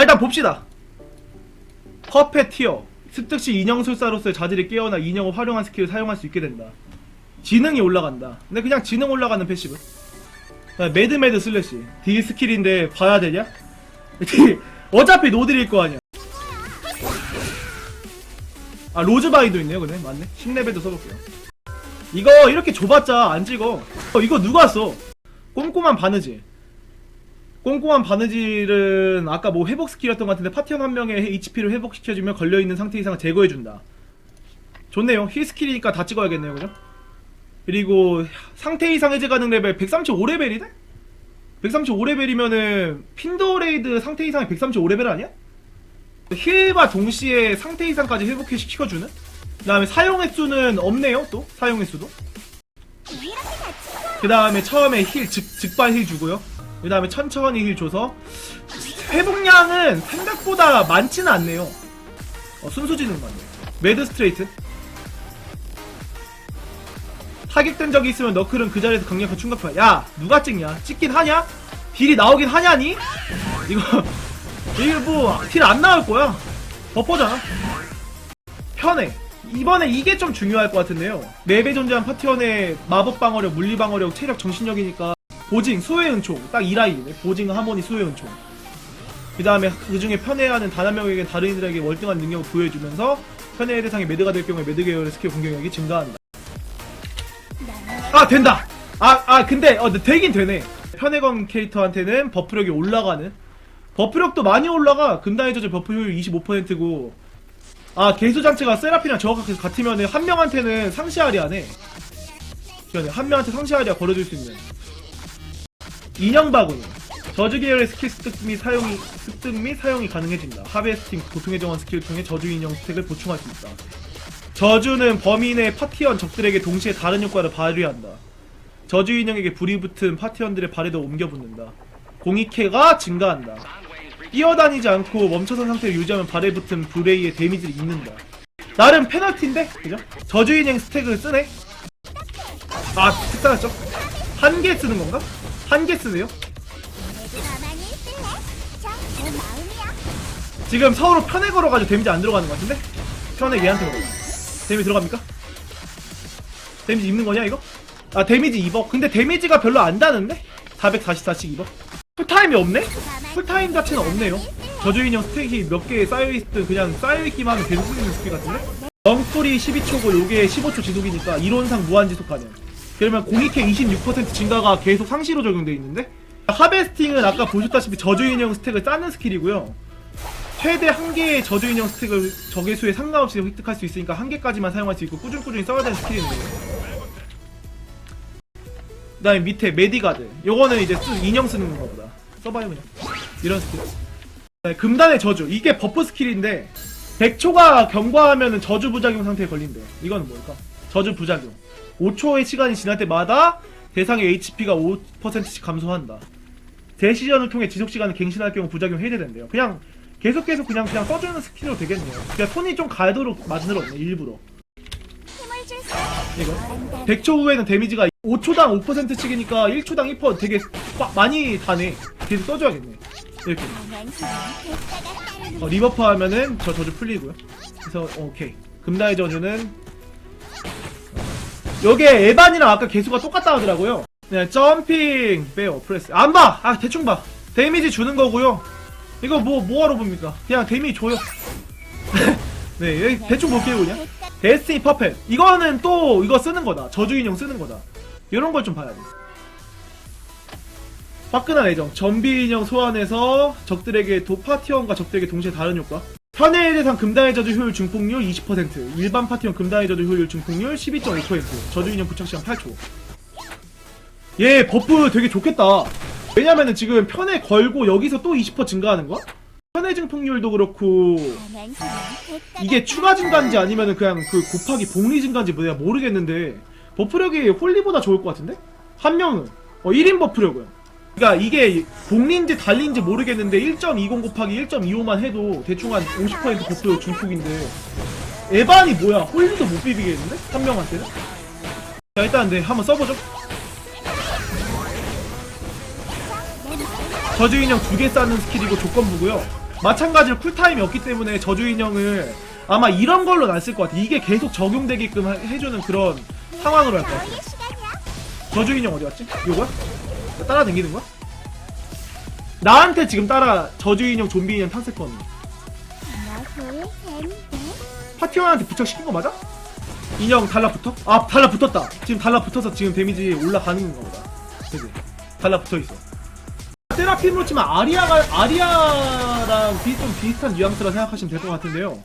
자 일단 봅시다. 퍼펫 티어 습득시 인형술사로서의 자질이 깨어나 인형을 활용한 스킬을 사용할 수 있게 된다. 지능이 올라간다. 근데 그냥 지능 올라가는 패시브. 자, 매드매드 슬래시. 딜 스킬인데 봐야 되냐? 딜, 어차피 노딜일 거 아니야. 아 로즈바이도 있네요 근데. 맞네. 10레벨도 써볼게요. 이거 이렇게 줘봤자 안 찍어. 어, 이거 누가 써? 꼼꼼한 바느질 꼼꼼한 바느질은 아까 뭐 회복 스킬이었던 것 같은데 파티원 한 명의 HP를 회복시켜주며 걸려있는 상태 이상을 제거해준다 좋네요 힐 스킬이니까 다 찍어야겠네요 그죠? 그리고 상태 이상 해제 가능 레벨 135레벨이네? 135레벨이면은 핀더레이드 상태 이상이 135레벨 아니야? 힐과 동시에 상태 이상까지 회복해 시켜주는? 그 다음에 사용 횟수는 없네요 또 사용 횟수도 그 다음에 처음에 힐 즉, 즉발 힐 주고요 그 다음에 천천히 힐 줘서 회복량은 생각보다 많지는 않네요. 어, 순수지는 맞네 매드 스트레이트. 타격된 적이 있으면 너클은 그 자리에서 강력한 충격파. 야 누가 찍냐? 찍긴 하냐? 딜이 나오긴 하냐니? 이거 이거 뭐딜 안 나올 거야. 버퍼잖아. 편해. 이번에 이게 좀 중요할 것 같은데요. 맵에 존재한 파티원의 마법 방어력 물리 방어력 체력 정신력이니까 보징 수호의 은총. 딱이 라인이네. 보징 하모니 수호의 은총. 그 다음에 그 중에 편애하는 단 한 명에게 다른 이들에게 월등한 능력을 부여해주면서 편애의 대상이 매드가 될 경우에 매드 계열의 스킬 공격력이 증가한다. 아 된다! 아 아 근데 어 되긴 되네. 편애건 캐릭터한테는 버프력이 올라가는. 버프력도 많이 올라가. 금단의 저절 버프 효율 25%고. 아 개수 장치가 세라피랑 정확하게 같으면 한 명한테는 상시 아리아네. 기억해 한 명한테 상시 아리아 걸어줄 수 있는 인형 바구니 저주 계열의 스킬 습득 및 사용이 습득 및 사용이 가능해진다 하베스팅 보통의 정원 스킬을 통해 저주 인형 스택을 보충할 수 있다 저주는 범인의 파티원 적들에게 동시에 다른 효과를 발휘한다 저주 인형에게 불이 붙은 파티원들의 발에도 옮겨 붙는다 공익해가 증가한다 뛰어다니지 않고 멈춰선 상태를 유지하면 발에 붙은 브레이의 데미지를 입는다. 나름 페널티인데? 그죠? 저주 인형 스택을 쓰네? 아, 특사였죠? 한 개 쓰는 건가? 한개 마음이야 지금 서로 편에 걸어가지고 데미지 안 들어가는 것 같은데? 편에 얘한테 걸어. 데미지 들어갑니까? 데미지 입는 거냐, 이거? 아, 데미지 2억. 근데 데미지가 별로 안 다는데? 444씩 2억. 풀타임이 없네? 풀타임 자체는 없네요. 저주인형 스택이 몇 개 쌓여있든 그냥 쌓여있기만 하면 계속 쓰는 스킬 같은데? 덩쿨이 12초고 요게 15초 지속이니까 이론상 무한지속 가능. 그러면 공익회 26% 증가가 계속 상시로 적용돼 있는데? 하베스팅은 아까 보셨다시피 저주인형 스택을 쌓는 스킬이고요. 최대 한 개의 저주인형 스택을 적의 수에 상관없이 획득할 수 있으니까 한 개까지만 사용할 수 있고 꾸준꾸준히 써야 되는 스킬인데. 그 다음에 밑에 메디가드. 요거는 이제 쓰, 인형 쓰는 건가 보다. 써봐요 그냥 이런 스킬. 네, 금단의 저주. 이게 버프 스킬인데 100초가 경과하면은 저주 부작용 상태에 걸린대 이거는 뭘까? 저주 부작용 5초의 시간이 지날 때마다 대상의 HP가 5%씩 감소한다. 대시전을 통해 지속시간을 갱신할 경우 부작용 해제된대요. 그냥 계속 계속 그냥 그냥 써주는 스킬로 되겠네요. 그냥 손이 좀 가도록 만들었네 일부러. 이거. 100초 후에는 데미지가 5초당 5%씩이니까 1초당 1% 되게 빡- 많이 다네. 계속 써줘야겠네. 이렇게. 어, 리버프 하면은 저 저주 풀리고요. 그래서 어, 오케이. 금나의 저주는 요게 에반이랑 아까 개수가 똑같다 하더라고요. 그냥 점핑 빼요 프레스. 안 봐! 아 대충 봐. 데미지 주는 거고요. 이거 뭐 뭐하러 봅니까? 그냥 데미지 줘요. 네 대충 볼게요 그냥. 데스티니 퍼펫 이거는 또 이거 쓰는 거다. 저주 인형 쓰는 거다. 이런 걸 좀 봐야 돼. 화끈한 애정. 전비 인형 소환해서 적들에게 도 파티원과 적들에게 동시에 다른 효과 편의 대상 금단의 저주 효율 증폭률 20% 일반 파티원 금단의 저주 효율 증폭률 12.5% 저주 인형 부착 시간 8초 얘 버프 되게 좋겠다 왜냐면은 지금 편에 걸고 여기서 또 20% 증가하는 거야? 편의 증폭률도 그렇고 이게 추가 증가인지 아니면은 그냥 그 곱하기 복리 증가인지 뭐 내가 모르겠는데 버프력이 홀리보다 좋을 것 같은데? 한 명은 어 1인 버프력은 그러니까 이게 복리인지 달리인지 모르겠는데 1.20 곱하기 1.25만 해도 대충 한 50% 버프 중폭인데 에반이 뭐야 홀리도 못 비비겠는데? 한 명한테는? 자 일단 네 한번 써보죠 저주인형 두 개 쌓는 스킬이고 조건부고요 마찬가지로 쿨타임이 없기 때문에 저주 인형을 아마 이런 걸로 놨을 것 같아. 이게 계속 적용되게끔 하- 해주는 그런 상황으로 할 것 같아. 너의 시간이야. 저주 인형 어디 갔지? 요거야? 따라다니는 거야? 나한테 지금 따라 저주 인형 좀비 인형 텐데. 파티원한테 부착시킨 거 맞아? 인형 달라붙어? 아 달라붙었다 지금 달라붙어서 지금 데미지 올라가는 건가 보다 그지? 달라붙어있어 세라핌으로 치면 아리아가 아리아랑 비, 좀 비슷한 뉘앙스라 생각하시면 될 것 같은데요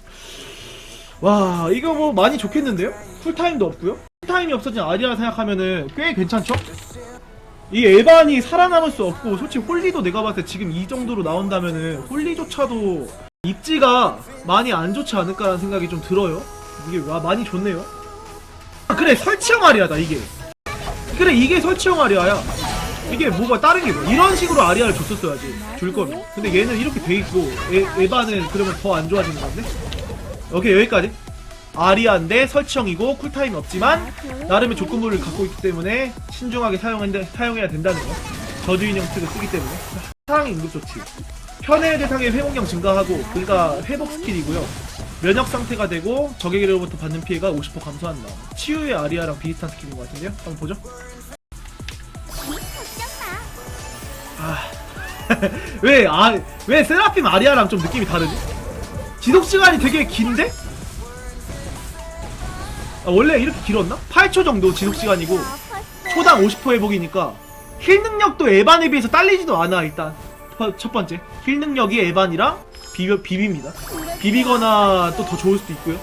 와 이거 뭐 많이 좋겠는데요? 쿨타임도 없고요 쿨타임이 없어진 아리아 생각하면은 꽤 괜찮죠? 이 에반이 살아남을 수 없고 솔직히 홀리도 내가 봤을 때 지금 이 정도로 나온다면은 홀리조차도 입지가 많이 안 좋지 않을까라는 생각이 좀 들어요. 이게 와 많이 좋네요. 아, 그래 설치형 아리아다 이게. 그래 이게 설치형 아리아야. 이게 뭐가 다른 게 뭐? 이런 식으로 아리아를 줬었어야지 줄 거면. 근데 얘는 이렇게 돼 있고 에, 에바는 그러면 더 안 좋아지는 건데. 오케이 여기까지. 아리아인데 설치형이고 쿨타임이 없지만 나름의 조건부를 갖고 있기 때문에 신중하게 사용한다, 사용해야 된다는 거. 저주 인형 특을 쓰기 때문에 사랑이 응급 조치. 편의 대상의 회복량 증가하고 그러니까 회복 스킬이고요. 면역 상태가 되고 적에게로부터 받는 피해가 50% 감소한다. 치유의 아리아랑 비슷한 스킬인 것 같은데요? 한번 보죠. 아. 왜, 아, 왜 세라핌 아리아랑 좀 느낌이 다르지? 지속 시간이 되게 긴데? 아, 원래 이렇게 길었나? 8초 정도 지속 시간이고 아팠어. 초당 50% 회복이니까 힐 능력도 에반에 비해서 딸리지도 않아 일단. 첫- 첫 번째. 힐 능력이 에반이랑 비벼, 비빕니다. 비비거나 또 더 좋을 수도 있고요.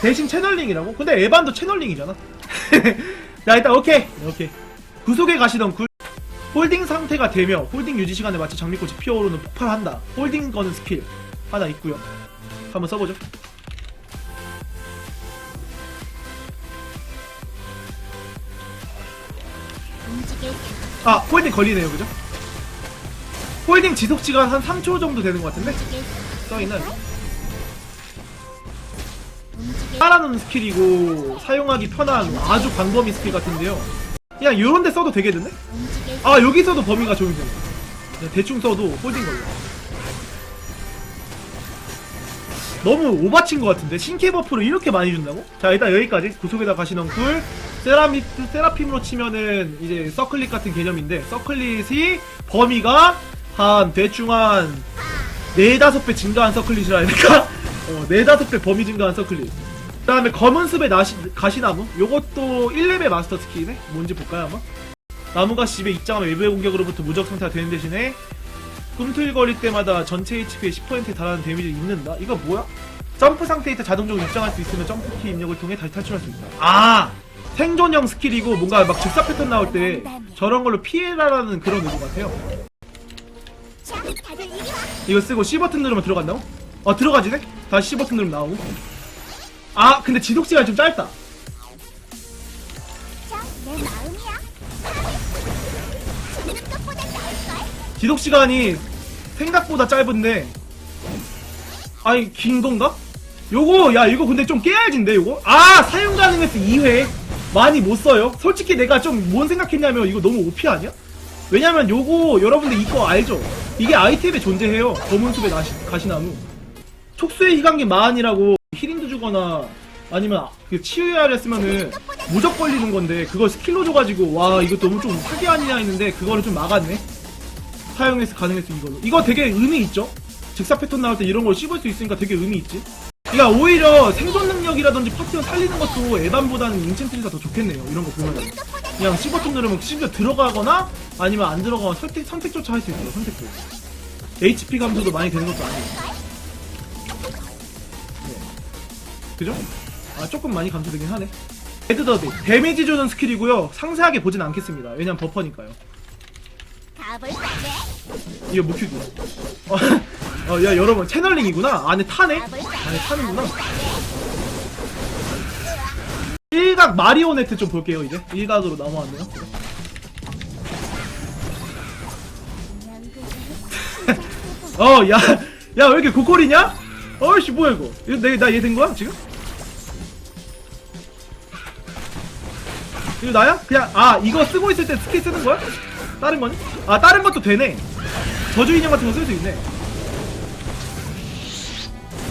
대신 채널링이라고? 근데 에반도 채널링이잖아. 자 일단 오케이. 오케이. 구속에 가시던 굴. 홀딩 상태가 되며 홀딩 유지 시간에 맞춰 장미꽃이 피어오르는 폭발한다. 홀딩 거는 스킬 하나 있고요. 한번 써보죠 아 홀딩 걸리네요 그죠? 홀딩 지속시간 한 3초 정도 되는 것 같은데? 써있는 깔아놓는 스킬이고 사용하기 편한 아주 광범위 스킬 같은데요 그냥 요런데 써도 되겠는데? 아 여기서도 범위가 적용된다 그냥 대충 써도 홀딩 걸려 너무 오바친 것 같은데 신캐 버프를 이렇게 많이 준다고? 자 일단 여기까지 구속에다 가시는 쿨 세라미, 세라핌으로 치면은 이제 서클릿 같은 개념인데 서클릿이 범위가 한 대충 한 네다섯 배 증가한 서클릿이라 해야 될까? 어, 네다섯 배 범위 증가한 서클릿 그 다음에 검은 숲의 나시, 가시나무 요것도 1레벨 마스터 스킬이네 뭔지 볼까요 한번? 나무가 집에 입장하면 외부의 공격으로부터 무적 상태가 되는 대신에 꿈틀거릴 때마다 전체 HP의 10%에 달하는 데미지를 입는다? 이거 뭐야? 점프 상태에 있다 자동적으로 입장할 수 있으면 점프키 입력을 통해 다시 탈출할 수 있다. 아! 생존형 스킬이고 뭔가 막 즉사 패턴 나올 때 저런 걸로 피해라라는 그런 의도 같아요. 이거 쓰고 C 버튼 누르면 들어간다고? 어 들어가지네? 다시 C 버튼 누르면 나오고. 아 근데 지속 시간이 좀 짧다. 지속 시간이 생각보다 짧은데. 아니 긴 건가? 요거 야 이거 근데 좀 깨알진데 요거? 아 사용 가능해서 2회. 많이 못 써요. 솔직히 내가 좀 뭔 생각했냐면 이거 너무 OP 아니야? 왜냐면 요거 여러분들 이거 알죠? 이게 아이템에 존재해요. 검은 숲의 나시, 가시나무. 촉수의 희강기 마한이라고 힐인도 주거나 아니면 그 치유야를 쓰면은 무적 걸리는 건데 그걸 스킬로 줘가지고 와 이거 너무 좀 사기 아니냐 했는데 그거를 좀 막았네 사용해서 가능했어 이걸로. 이거 되게 의미 있죠? 즉사 패턴 나올 때 이런 걸 씹을 수 있으니까 되게 의미 있지. 그러니까 오히려 생존 능력이라든지 파티원 살리는 것도 에반보다는 인챈트리가 더 좋겠네요. 이런 거 보면 그냥 버튼 누르면 심지어 들어가거나 아니면 안 들어가거나 선택, 선택조차 할 수 있어요 선택조 HP 감소도 많이 되는 것도 아니고 네. 그죠? 아 조금 많이 감소되긴 하네. 헤드더비 데미지 주는 스킬이고요. 상세하게 보진 않겠습니다. 왜냐면 버퍼니까요? 이거 무큐기. 어, 어, 야, 여러분, 채널링이구나. 안에 타네? 안에 타는구나. 일각 마리오네트 좀 볼게요, 이제. 일각으로 넘어왔네요. 어, 야, 야, 왜 이렇게 고퀄이냐? 어이씨, 뭐야, 이거. 이거 내, 나 얘 된 거야, 지금? 이거 나야? 그냥, 아, 이거 쓰고 있을 때 스킬 쓰는 거야? 다른 거니? 아, 다른 것도 되네. 저주 인형 같은 거 쓸 수 있네.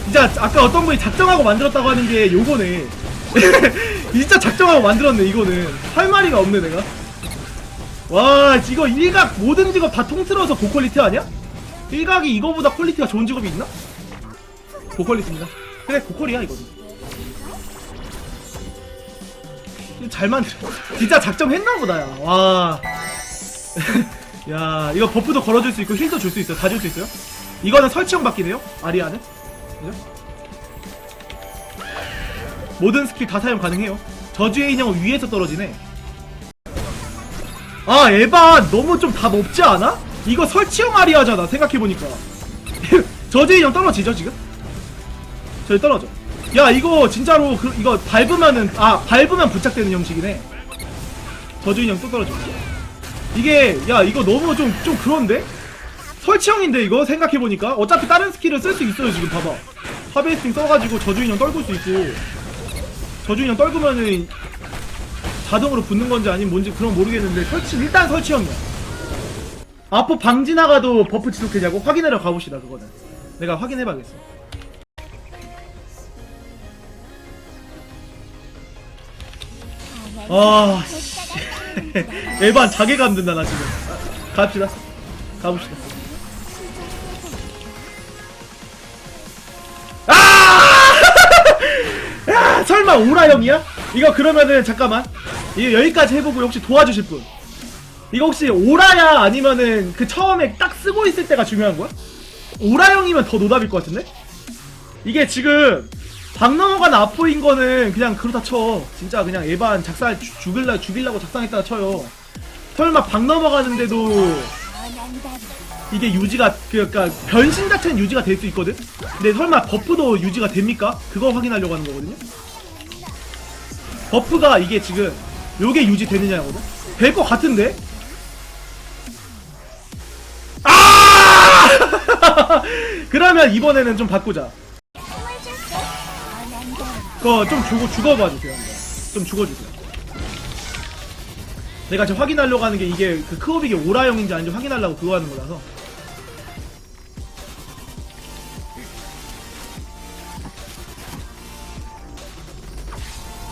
진짜 아까 어떤 분이 작정하고 만들었다고 하는 게 요거네. 진짜 작정하고 만들었네 이거는. 할 말이가 없네 내가. 와 이거 일각 모든 직업 다 통틀어서 고퀄리티 아니야? 일각이 이거보다 퀄리티가 좋은 직업이 있나? 고퀄리티입니다. 그래 고퀄이야 이거는. 이거 잘 만들어. 진짜 작정했나 보다 야. 와. 야 이거 버프도 걸어줄 수 있고 힐도 줄 수 있어요. 다 줄 수 있어요. 이거는 설치형 바뀌네요. 아리아는. 그죠? 모든 스킬 다 사용 가능해요. 저주의 인형은 위에서 떨어지네. 아 에바 너무 좀 답 없지 않아? 이거 설치형 아리아잖아 생각해보니까 저주의 인형 떨어지죠 지금? 저기 떨어져 야 이거 진짜로 그, 이거 밟으면은 아 밟으면 부착되는 형식이네 저주의 인형 또 떨어져 이게 야 이거 너무 좀 좀 그런데? 설치형인데 이거 생각해보니까 어차피 다른 스킬을 쓸 수 있어요 지금 봐봐 하베이스팅 써가지고 저주의 인형 떨굴 수 있고 저주의 인형 떨구면은 자동으로 붙는 건지 아니면 뭔지 그런 거 모르겠는데 설치 일단 설치형이야. 아포 방지 나가도 버프 지속되냐고 확인하러 가봅시다 그거는. 내가 확인해봐야겠어. 아, 에반 자괴감 든다 나 지금. 아, 갑시다. 가봅시다. 아! 야, 설마 오라 형이야? 이거 그러면은 잠깐만. 이거 여기까지 해보고 혹시 도와주실 분? 이거 혹시 오라야 아니면은 그 처음에 딱 쓰고 있을 때가 중요한 거야? 오라 형이면 더 노답일 것 같은데? 이게 지금 방 넘어간 아포인 거는 그냥 그러다 쳐. 진짜 그냥 에반 작살 죽- 죽일라 죽일라고 작상했다가 쳐요. 설마 방 넘어가는데도 이게 유지가 그러니까 변신 자체는 유지가 될 수 있거든. 근데 설마 버프도 유지가 됩니까? 그거 확인하려고 하는 거거든요. 버프가 이게 지금 요게 유지되느냐거든. 될 것 같은데. 아! 그러면 이번에는 좀 바꾸자. 그거 좀 주고 죽어봐 주세요. 한번. 좀 죽어주세요. 내가 지금 확인하려고 하는 게 이게 그 크오빅이 오라형인지 아닌지 확인하려고 그거 하는 거라서.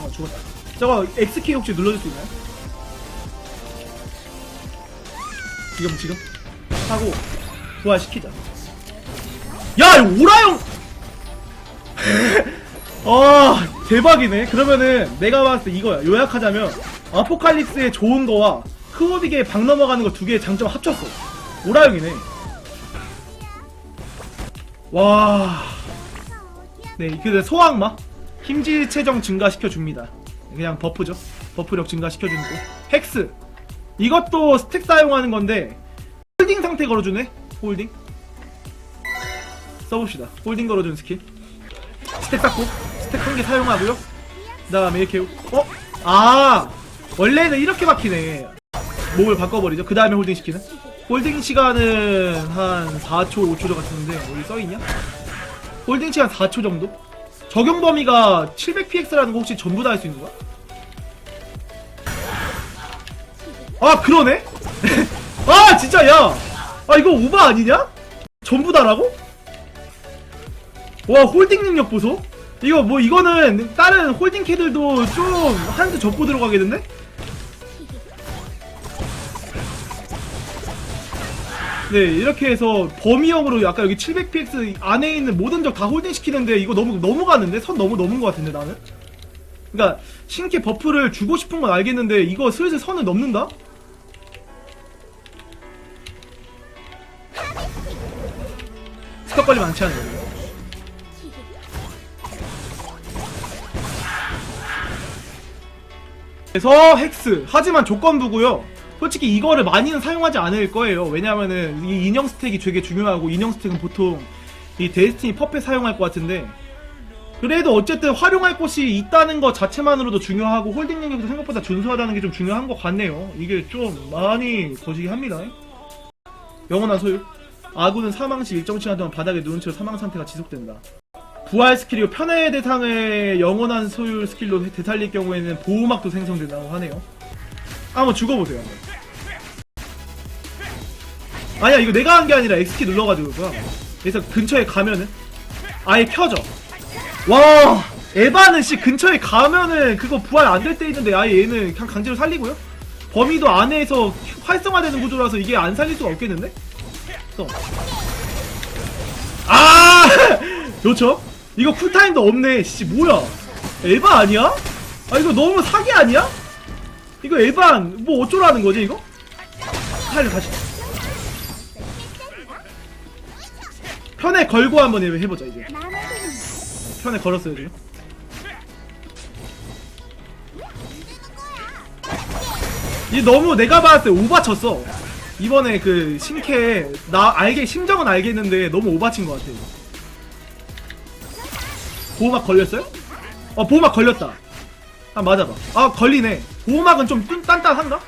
어 죽었다. 저거 X키 혹시 눌러줄 수 있나요? 지금 지금 하고 부활시키자. 야 오라형. 아 대박이네. 그러면은 내가 봤을 때 이거야. 요약하자면 아포칼립스의 좋은 거와 크오빅의 방 넘어가는 거 두 개의 장점 합쳤어. 오라형이네. 와. 네, 그 소확마 힘질 체정 증가시켜 줍니다. 그냥 버프죠. 버프력 증가시켜 주는 거. 헥스 이것도 스택 사용하는 건데 홀딩 상태 걸어주네. 홀딩. 써봅시다. 홀딩 걸어주는 스킬. 스택 쌓고 스택 한 개 사용하고요. 그 다음에 이렇게 어? 아 원래는 이렇게 막히네. 몸을 바꿔버리죠. 그 다음에 홀딩 시키는. 홀딩 시간은 한 4초, 5초 정도 같은데 여기 써있냐? 홀딩 시간 4초 정도? 적용 범위가 700px라는 거 혹시 전부 다 할 수 있는 거야? 아 그러네? 아 진짜 야! 아 이거 오바 아니냐? 전부 다라고? 와 홀딩 능력 보소? 이거 뭐 이거는 다른 홀딩 캐들도 좀 한 수 접고 들어가겠는데? 네 이렇게 해서 범위형으로 아까 여기 700px 안에 있는 모든 적 다 홀딩 시키는데 이거 너무 너무 가는데 선 너무 넘은 것 같은데 나는 그러니까 신캐 버프를 주고 싶은 건 알겠는데 이거 슬슬 선을 넘는다? 스톱 걸리면 많지 거예요 그래서 헥스. 하지만 조건부고요. 솔직히 이거를 많이는 사용하지 않을 거예요. 왜냐면은 이 인형 스택이 되게 중요하고 인형 스택은 보통 이 데스티니 퍼펫 사용할 것 같은데 그래도 어쨌든 활용할 곳이 있다는 것 자체만으로도 중요하고 홀딩 능력도 생각보다 준수하다는 게 좀 중요한 것 같네요. 이게 좀 많이 거시기 합니다. 영원한 소유. 아군은 사망 시 일정 시간 동안 바닥에 누운 채로 사망 상태가 지속된다 부활 스킬이고 편의 대상의 영원한 소유 스킬로 되살릴 경우에는 보호막도 생성된다고 하네요. 한번 죽어보세요. 한번. 아니야 이거 내가 한 게 아니라 X키 눌러가지고 그거야 그래서 근처에 가면은 아예 켜져 와 에바는 씨 근처에 가면은 그거 부활 안 될 때 있는데 아예 얘는 그냥 강제로 살리고요 범위도 안에서 활성화되는 구조라서 이게 안 살릴 수가 없겠는데? 또. 아! 좋죠? 이거 쿨타임도 없네. 씨, 뭐야? 에바 아니야? 아, 이거 너무 사기 아니야? 이거 에반, 뭐 어쩌라는 거지, 이거? 살려, 다시. 편에 걸고 한번 해- 해보자, 이제. 편에 걸었어요, 지금. 이 너무 내가 봤을 때 오바 쳤어. 이번에 그 신캐 나 알게 심정은 알겠는데 너무 오바 친 것 같아. 보호막 걸렸어요? 어 보호막 걸렸다. 아 맞아봐. 아 걸리네. 보호막은 좀 뚠- 단단한가?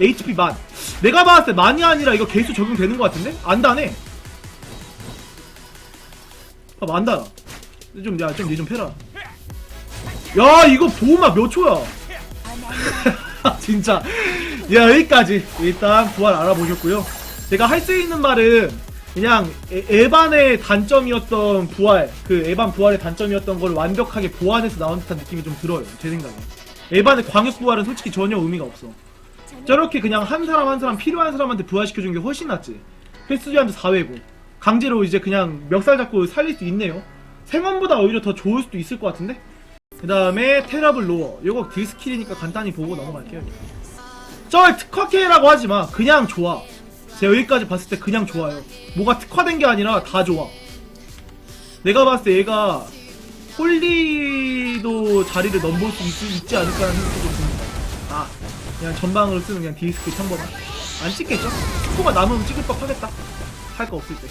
HP 만. 내가 봤을 때 많이 아니라 이거 개수 적용되는 것 같은데? 안 다네. 봐봐 안 달아. 좀야좀얘좀 패라. 야 이거 보호막 몇 초야? 진짜 야 여기까지 일단 부활 알아보셨고요 제가 할 수 있는 말은 그냥 에, 에반의 단점이었던 부활 그 에반 부활의 단점이었던 걸 완벽하게 보완해서 나온 듯한 느낌이 좀 들어요 제 생각에. 에반의 광역 부활은 솔직히 전혀 의미가 없어. 저렇게 그냥 한 사람 한 사람 필요한 사람한테 부활시켜준 게 훨씬 낫지. 횟수제한도 4회고. 강제로 이제 그냥 멱살 잡고 살릴 수 있네요. 생원보다 오히려 더 좋을 수도 있을 것 같은데? 그 다음에 테라블 로어. 요거 딜스킬이니까 간단히 보고 넘어갈게요. 쩔 특화캐라고 하지마. 그냥 좋아 제가 여기까지 봤을 때 그냥 좋아요. 뭐가 특화된 게 아니라 다 좋아. 내가 봤을 때 얘가 홀리도 자리를 넘볼 수 있, 지 않을까라는 생각이 좀 듭니다. 아 그냥 전방으로 쓰는 그냥 딜스킬 평범한 안 찍겠죠? 스코가 남으면 찍을 법 하겠다. 할 거 없을 때.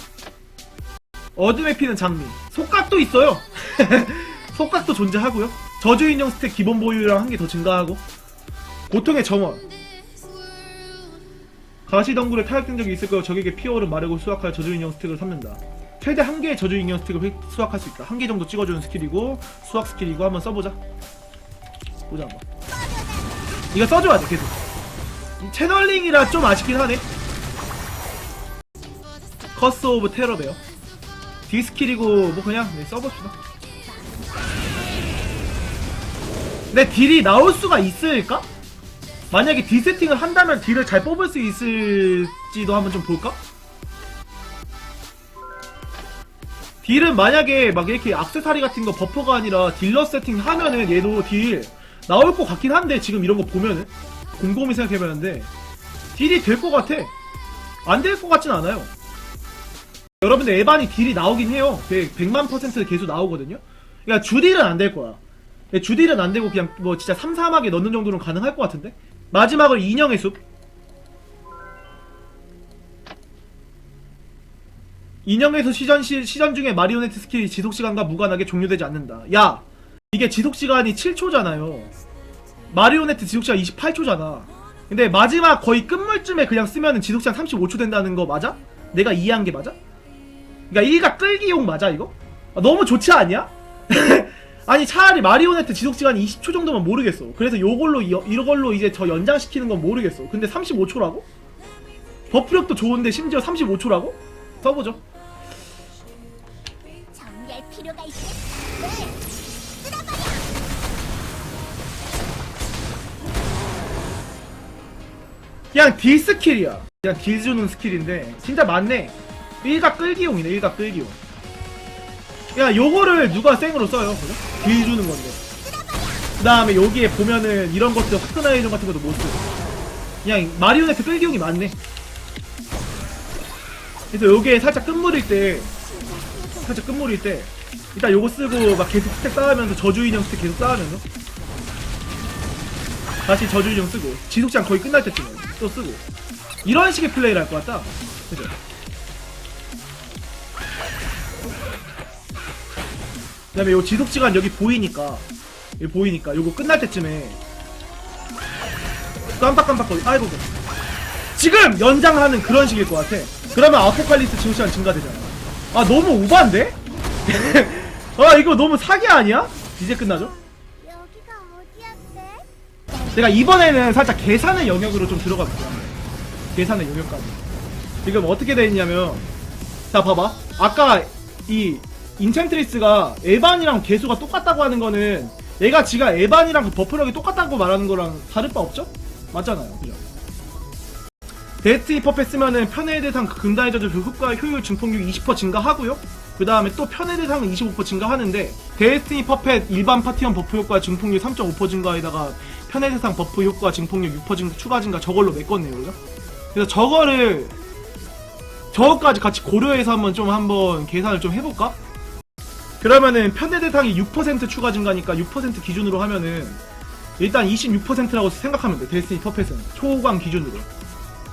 어둠의 피는 장미. 속각도 있어요. 속각도 존재하고요. 저주 인형 스택 기본 보유랑 한 개 더 증가하고. 고통의 정원 가시덩굴에 타격된 적이 있을 거요 적에게 피어오른 마르고 수확하여 저주 인형 스택을 삼는다. 최대 한 개의 저주 인형 스택을 획- 수확할 수 있다. 한 개 정도 찍어주는 스킬이고 수확 스킬이고 한번 써보자. 보자 한번. 이거 써줘야 돼 계속. 이 채널링이라 좀 아쉽긴 하네. 커스 오브 테러베어. 디스킬이고 뭐 그냥 네, 써봅시다. 내 딜이 나올 수가 있을까? 만약에 딜 세팅을 한다면 딜을 잘 뽑을 수 있을지도 한번 좀 볼까? 딜은 만약에 막 이렇게 악세사리 같은 거 버퍼가 아니라 딜러 세팅 하면은 얘도 딜 나올 것 같긴 한데 지금 이런 거 보면은 곰곰이 생각해봤는데 딜이 될 것 같아. 안 될 것 같진 않아요. 여러분들 에반이 딜이 나오긴 해요. 100, 100만 퍼센트 계속 나오거든요. 그러니까 주딜은 안 될 거야. 네, 주딜은 안 되고 그냥 뭐 진짜 삼삼하게 넣는 정도는 가능할 것 같은데 마지막으로 인형의 숲 인형에서 시전 시, 시전 중에 마리오네트 스킬이 지속 시간과 무관하게 종료되지 않는다. 야, 이게 지속 시간이 7초잖아요. 마리오네트 지속 시간 28초잖아. 근데 마지막 거의 끝물쯤에 그냥 쓰면은 지속 시간 35초 된다는 거 맞아? 내가 이해한 게 맞아? 그러니까 일가 끌기용 맞아 이거? 아, 너무 좋지 않냐? 아니 차라리 마리오네트 지속 시간이 20초 정도면 모르겠어. 그래서 요걸로 이- 이걸로 이제 저 연장시키는 건 모르겠어. 근데 35초라고? 버프력도 좋은데 심지어 35초라고? 써보죠. 정리할 필요가 있겠어. 네. 그냥 딜 스킬이야. 그냥 딜 주는 스킬인데 진짜 많네. 일각 끌기용이네. 일각 끌기용. 그냥 요거를 누가 생으로 써요. 그죠? 딜 주는 건데. 그 다음에 여기에 보면은 이런 것들 화끈하이전 같은 것도 못 쓰고. 그냥 마리오네트 끌기용이 많네. 그래서 요게 살짝 끝물일 때 살짝 끝물일 때 일단 요거 쓰고 막 계속 스택 쌓으면서 저주 인형 스택 계속 쌓으면서 다시 저주 인형 쓰고 지속시간 거의 끝날 때쯤에 또 쓰고 이런 식의 플레이를 할 것 같다 그죠 그 다음에 요 지속시간 여기 보이니까 여기 보이니까 요거 끝날 때쯤에 깜빡깜빡 거리 아이고 지금 연장하는 그런 식일 것 같아 그러면 아포칼리스 지속시간 증가되잖아 아 너무 오반데? 아 이거 너무 사기 아니야? 이제 끝나죠? 여기가 어디였대? 제가 이번에는 살짝 계산의 영역으로 좀 들어가 볼게요. 계산의 영역까지. 지금 어떻게 돼 있냐면 자 봐봐 아까 이 인챈트리스가 에반이랑 개수가 똑같다고 하는 거는 얘가 지가 에반이랑 그 버프력이 똑같다고 말하는 거랑 다를 바 없죠? 맞잖아요 그죠? 데스티니 퍼펫 쓰면은 편의 대상 그 금단의 저주 그 효과 효율 증폭률 20% 증가하고요 그 다음에 또 편의 대상은 25% 증가하는데 데스티니 퍼펫 일반 파티원 버프 효과 증폭률 3.5% 증가에다가 편의 대상 버프 효과 증폭률 6% 증가 추가 증가 저걸로 메꿨네요 그죠? 그래서 저거를 저거까지 같이 고려해서 한번 좀 한번 계산을 좀 해볼까? 그러면은 편대 대상이 6% 추가 증가니까 6% 기준으로 하면은 일단 26%라고 생각하면 돼 데스티니 퍼펫은 초호광 기준으로.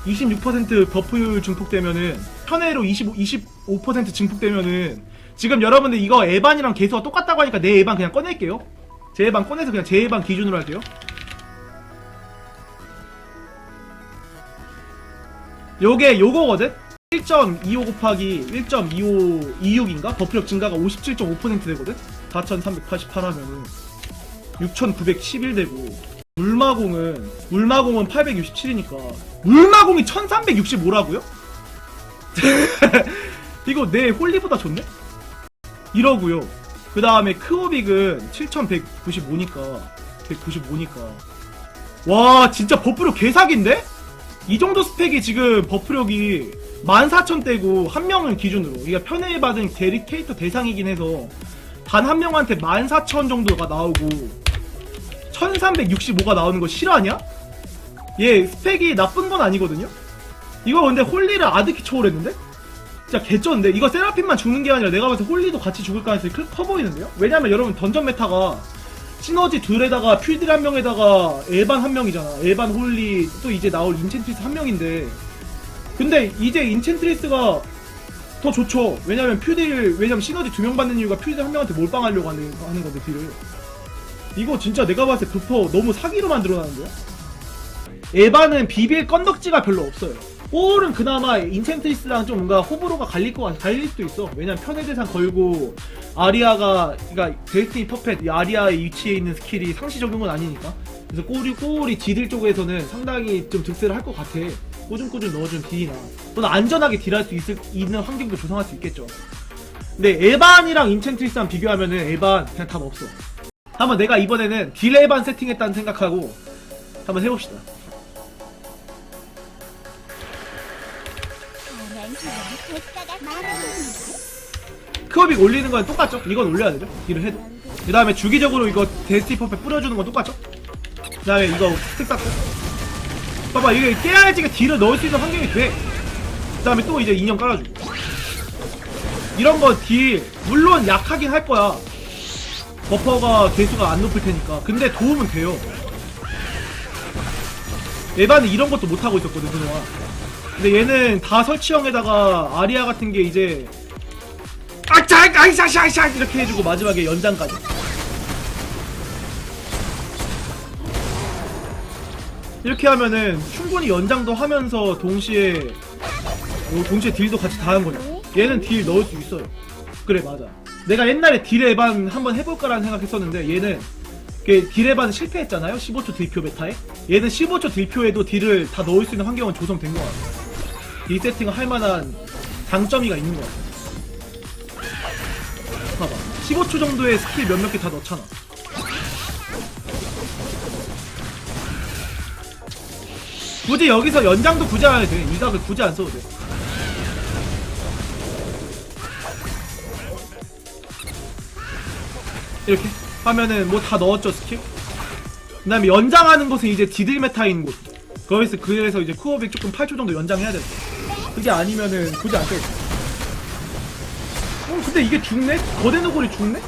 26% 버프율 증폭되면은 편애로 25, 25% 증폭되면은 지금 여러분들 이거 에반이랑 개수가 똑같다고 하니까 내 에반 그냥 꺼낼게요. 제 에반 꺼내서 그냥 제 에반 기준으로 할게요. 요게 요거거든? 1.25 곱하기 1.2526인가? 버프력 증가가 57.5% 되거든? 4388 하면은 6911 되고 물마공은 물마공은 867이니까 물마공이 1365라고요? 이거 내 홀리보다 좋네? 이러고요 그 다음에 크오빅은 7195니까 195니까 와 진짜 버프력 개사기인데? 이 정도 스펙이 지금 버프력이 14,000대고 한 명을 기준으로 이게 편에 받은 데리케이터 대상이긴 해서 단 한 명한테 14,000 정도가 나오고 1365가 나오는 거 실화냐? 얘 스펙이 나쁜 건 아니거든요? 이거 근데 홀리를 아득히 초월했는데? 진짜 개쩌는데? 이거 세라핀만 죽는 게 아니라 내가 봤을 때 홀리도 같이 죽을 가능성이 클- 커 보이는데요? 왜냐면 여러분 던전 메타가 시너지 둘에다가 퓨딜 한 명에다가 에반 한 명이잖아. 에반 홀리 또 이제 나올 인챈트리스 한 명인데 근데 이제 인챈트리스가 더 좋죠. 왜냐면 퓨딜 왜냐면 시너지 두 명 받는 이유가 퓨딜 한 명한테 몰빵하려고 하는, 하는 건데 딜을 이거 진짜 내가 봤을 때 부퍼 너무 사기로 만들어놨는데요? 에반은 비빌 건덕지가 별로 없어요. 홀은 그나마 인챈트리스랑 좀 뭔가 호불호가 갈릴 것 같아. 갈릴 수도 있어. 왜냐면 편의 대상 걸고 아리아가 그러니까 데스티니 퍼펫 이 아리아의 위치에 있는 스킬이 상시 적용은 아니니까. 그래서 꼬리 꼬리 지들 쪽에서는 상당히 좀 득세를 할 것 같아. 꾸준꾸준 넣어준 딜이나 또는 안전하게 딜할 수 있을, 있는 환경도 조성할 수 있겠죠. 근데 에반이랑 인챈트리스랑 비교하면은 에반 그냥 답 없어. 한번 내가 이번에는 딜 에반 세팅했다는 생각하고 한번 해봅시다. 크업이 올리는 건 똑같죠? 이건 올려야 되죠? 딜을 해도. 그 다음에 주기적으로 이거 데스티 퍼펙 뿌려주는 건 똑같죠? 그 다음에 이거 스택 쌓고. 봐봐, 이게 깨야지 딜을 넣을 수 있는 환경이 돼. 그 다음에 또 이제 인형 깔아주고. 이런 거 딜, 물론 약하긴 할 거야. 버퍼가 개수가 안 높을 테니까. 근데 도움은 돼요. 에반은 이런 것도 못하고 있었거든, 그동안. 근데 얘는 다 설치형에다가 아리아 같은 게 이제 아짝 아이샤샤샤 이렇게 해주고 마지막에 연장까지 이렇게 하면은 충분히 연장도 하면서 동시에 요 동시에 딜도 같이 다 한 거죠. 얘는 딜 넣을 수 있어요. 그래 맞아. 내가 옛날에 딜 에반 한번 해볼까라는 생각했었는데 얘는 그딜 에반 실패했잖아요. 15초 딜표 메타에. 얘는 15초 딜표에도 딜을 다 넣을 수 있는 환경은 조성된 것 같아 딜 세팅을 할 만한 장점이가 있는 것 같아 봐봐. 15초 정도의 스킬 몇몇 개 다 넣잖아 굳이 여기서 연장도 굳이 안 해도 돼. 이각을 굳이 안 써도 돼. 이렇게 하면은 뭐 다 넣었죠 스킬? 그 다음에 연장하는 곳은 이제 디들 메타인 곳. 거기서 그래서 이제 쿠어빅 조금 8초 정도 연장해야 돼. 그게 아니면은 굳이 안 써도 돼. 어, 근데 이게 죽네? 거대 노골이 죽네?